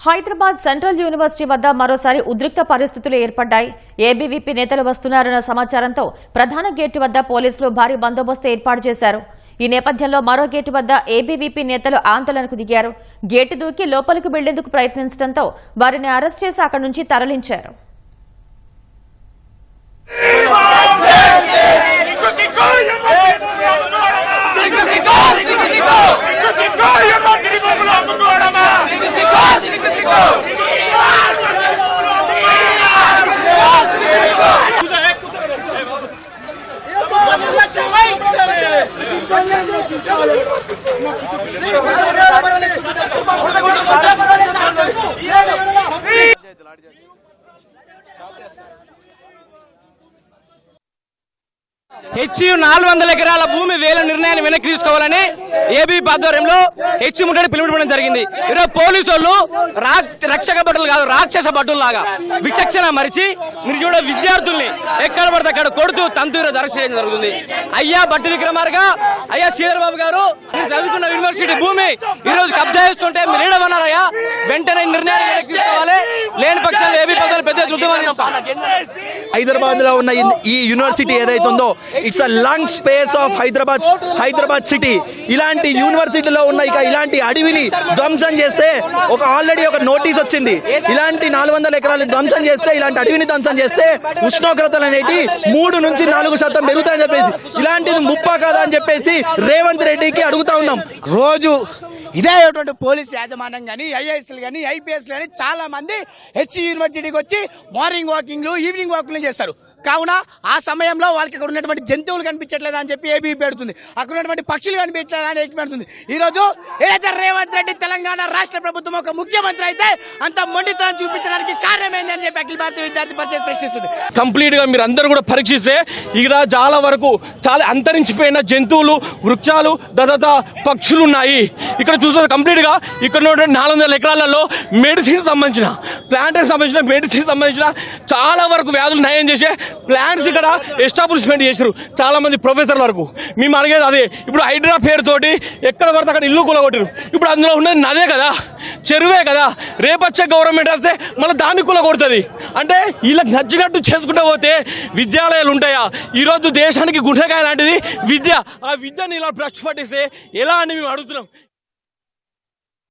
Hyderabad central university వద్ద మరోసారి ఉద్రిక్త పరిస్థితులు ఏర్పడ్డాయి ఏబీవీపీ నేతలు వస్తున్నారన్న సమాచారంతో ప్రధాన గేటు వద్ద పోలీసులు భారీ బందోబస్తు ఏర్పాటు చేశారు ఈ నేపథ్యంలో మరో గేటు వద్ద ఏబీవీపీ నేతలు ఆందోళనకు దిగారు గేటు దూకి లోపలికి వెళ్ళేందుకు ప్రయత్నించడంతో వారిని అరెస్ట్ చేసి అక్కడి నుంచి తరలించారు హెచ్యు నాలుగు వందల ఎకరాల భూమి వేల నిర్ణయాన్ని వెనక్కి తీసుకోవాలని ఏబీ ఆధ్వర్యంలో హెచ్చు ముట్టడి పిలుపునివ్వడం జరిగింది. ఈరోజు పోలీసు వాళ్ళు రా- రక్షక భటులు కాదు రాక్షస భటులు లాగా విచక్షణ మరిచి మీరు చూడ విద్యార్థుల్ని ఎక్కడ పడితే అక్కడ కొడుతూ తంతూరు దర్శించడం అరెస్ట్ చేయడం జరుగుతుంది. అయ్యా బట్టి విక్రమార్గా అయ్యా శ్రీధర్బాబు గారు మీరు చదువుకున్న యూనివర్సిటీ భూమి ఈ రోజు కబ్జా చేస్తుంటే మీరు ఏడమన్నారయ్యా వెంటనే నిర్ణయం తీసుకోవాలి లేని పక్ష హైదరాబాద్లో ఉన్న ఈ యూనివర్సిటీ ఏదైతుందో it's a lung space of Hyderabad Hyderabad city ఇలాంటి యూనివర్సిటీలో ఉన్న ఇక ఇలాంటి అడవిని ధ్వంసం చేస్తే ఒక ఆల్రెడీ ఒక నోటీస్ వచ్చింది. ఇలాంటి నాలుగు వందల ఎకరాలు ధ్వంసం చేస్తే ఇలాంటి అడవిని ధ్వంసం చేస్తే ఉష్ణోగ్రతలు అనేటి మూడు నుంచి నాలుగు శాతం పెరుగుతాయని చెప్పేసి ఇలాంటిది ముప్పా కాదా అని చెప్పేసి రేవంత్ రెడ్డికి అడుగుతా ఉన్నాం. రోజు ఇదే అటువంటి పోలీస్ యాజమాన్యం కానీ ఐఏఎస్లు కానీ ఐపీఎస్లు కానీ చాలా మంది హెచ్ యూనివర్సిటీకి వచ్చి మార్నింగ్ వాకింగ్లు ఈవినింగ్ వాకింగ్లు చేస్తారు. కావున ఆ సమయంలో వాళ్ళకి అక్కడ ఉన్నటువంటి జంతువులు కనిపించట్లేదు అని చెప్పి ఏబీ పెడుతుంది. అక్కడ ఉన్నటువంటి పక్షులు కనిపించలేదు అని పెడుతుంది. ఈ రోజు ఏదైతే రేవంత్ రెడ్డి తెలంగాణ రాష్ట్ర ప్రభుత్వం ఒక ముఖ్యమంత్రి అయితే అంత మొండితనం చూపించడానికి కారణమైంది అని చెప్పి అఖిల భారతీయ విద్యార్థి పరిషత్ ప్రశ్నిస్తుంది. కంప్లీట్గా మీరు అందరూ కూడా పరీక్షిస్తే ఇక్కడ చాలా వరకు చాలా అంతరించిపోయిన జంతువులు వృక్షాలు దదత పక్షులు ఉన్నాయి ఇక్కడ చూస్తే కంప్లీట్గా ఇక్కడ ఉన్నటువంటి నాలుగు వందల ఎకరాలలో మెడిసిన్ సంబంధించిన ప్లాంట్కి సంబంధించిన మెడిసిన్ సంబంధించిన చాలా వరకు వ్యాధులు నయం చేసే ప్లాంట్స్ ఇక్కడ ఎస్టాబ్లిష్మెంట్ చేశారు చాలా మంది ప్రొఫెసర్ల వరకు. మేము అడిగేది అదే. ఇప్పుడు హైడ్రా పేరుతోటి ఎక్కడ పడితే అక్కడ ఇల్లు కూలగొట్టారు. ఇప్పుడు అందులో ఉన్నది నదే కదా? చెరువే కదా? రేపచ్చే గవర్నమెంట్ వస్తే మళ్ళీ దాన్ని కూలగొడుతుంది. కొడుతుంది అంటే వీళ్ళకి నచ్చినట్టు చేసుకుంటూ పోతే విద్యాలయాలు ఉంటాయా? ఈరోజు దేశానికి గుండెకాయ లాంటిది. విద్య ఆ విద్యని ఇలా భ్రష్ పట్టిస్తే ఎలా అని మేము అడుగుతున్నాం.